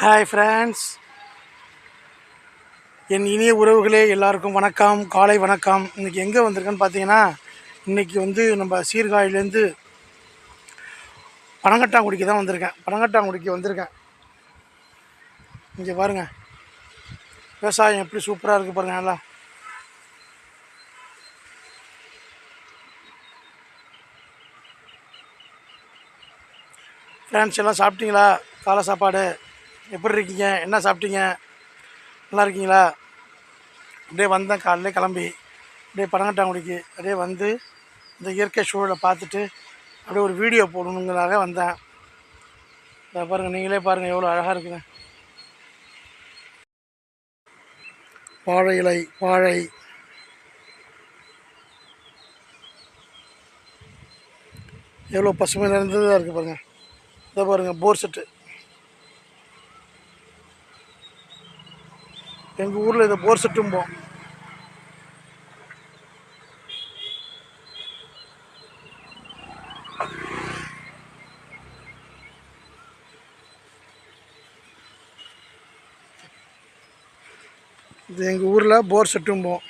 Hi friends என் இனிய உறவுகளே எல்லாருக்கும் வணக்கம். காலை வணக்கம். இன்றைக்கி எங்கே வந்திருக்கேன்னு பார்த்தீங்கன்னா இன்றைக்கி வந்து நம்ம சீர்காழிலேருந்து பனங்கட்டாங்குடிக்கு தான் வந்திருக்கேன். பனங்கட்டாங்குடிக்கு வந்திருக்கேன். இங்கே பாருங்கள் விவசாயம் எப்படி சூப்பராக இருக்குது பாருங்கள் நல்லா. ஃப்ரெண்ட்ஸ் எல்லாம் சாப்பிட்டீங்களா? காலை சாப்பாடு? எப்படி இருக்கீங்க? என்ன சாப்பிட்டீங்க? நல்லா இருக்கீங்களா? அப்படியே வந்தேன். காலையில கிளம்பி. அப்படியே பனங்கட்டாங்குடிக்கு அப்படியே வந்து இந்த இயற்கை சூழலை பார்த்துட்டு அப்படியே ஒரு வீடியோ போடணுங்கிறதாக வந்தேன். இதை பாருங்கள் நீங்களே பாருங்கள் எவ்வளோ அழகாக இருக்குங்க வாழை இலை வாழை. எவ்வளோ பசுமை நிறைந்ததாக இருக்குது பாருங்கள் இதை பாருங்கள் போர் செட்டு. எங்கள் ஊரில் இதை போர் செட்டும்போம். இது எங்கள் ஊரில் போர் செட்டும்போம்.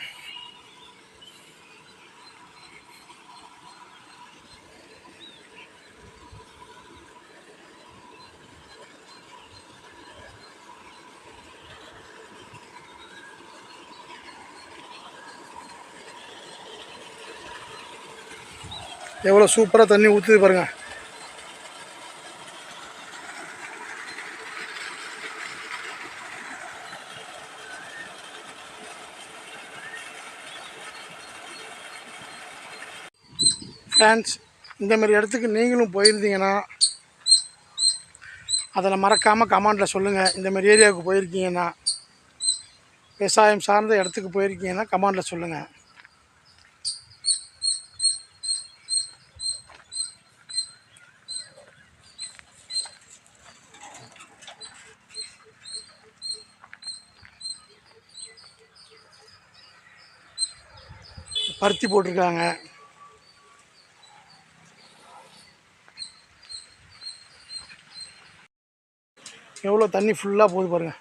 எவ்வளோ சூப்பராக தண்ணி ஊற்றுது பாருங்க. ஃப்ரெண்ட்ஸ் இந்தமாரி இடத்துக்கு நீங்களும் போயிருந்தீங்கன்னா அதில் மறக்காமல் கமெண்டில் சொல்லுங்கள் இந்தமாரி ஏரியாவுக்கு போயிருக்கீங்கன்னா விவசாயம் சார்ந்த இடத்துக்கு போயிருக்கீங்கன்னா கமெண்டில் சொல்லுங்கள் பருத்தி போட்டிருக்காங்க. எவ்வளோ தண்ணி ஃபுல்லாக போகுது பாருங்க.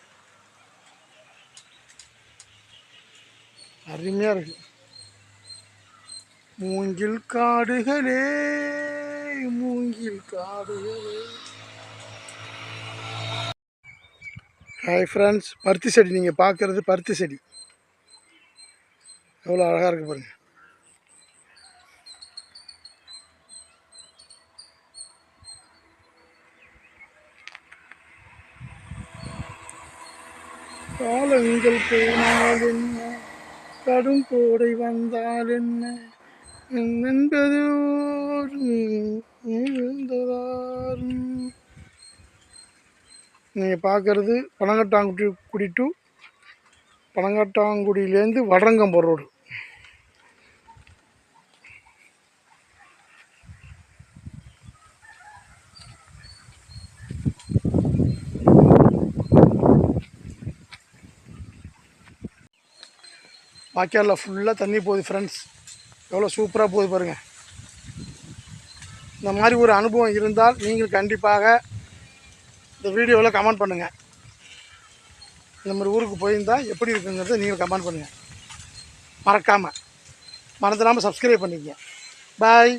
அருமையாக இருக்கு. மூங்கில் காடுகளே மூங்கில் காடுகளே. ஹாய் ஃப்ரெண்ட்ஸ் பருத்தி செடி நீங்கள் பார்க்குறது பருத்தி செடி. எவ்வளோ அழகாக இருக்குது பாருங்கள் காலங்கள் போனால் என்ன? கடும் கோடை வந்தால் என்ன? என்பது நீங்கள் பார்க்குறது பனங்கட்டாங்குடி குடி டு பனங்கட்டாங்குடியிலேருந்து வடரங்கம்பம் ரோடு. வாய்க்காலில் ஃபுல்லாக தண்ணி போகுது ஃப்ரெண்ட்ஸ் எவ்வளோ சூப்பராக போகுது பாருங்கள் இந்த மாதிரி ஒரு அனுபவம் இருந்தால் நீங்கள் கண்டிப்பாக இந்த வீடியோவில் கமெண்ட் பண்ணுங்கள் இந்த மாதிரி ஊருக்கு போயிருந்தால் எப்படி இருக்குங்கிறத நீங்கள் கமெண்ட் பண்ணுங்கள் மறக்காமல் மறந்துடாமல் சப்ஸ்கிரைப் பண்ணிக்கங்க. பாய்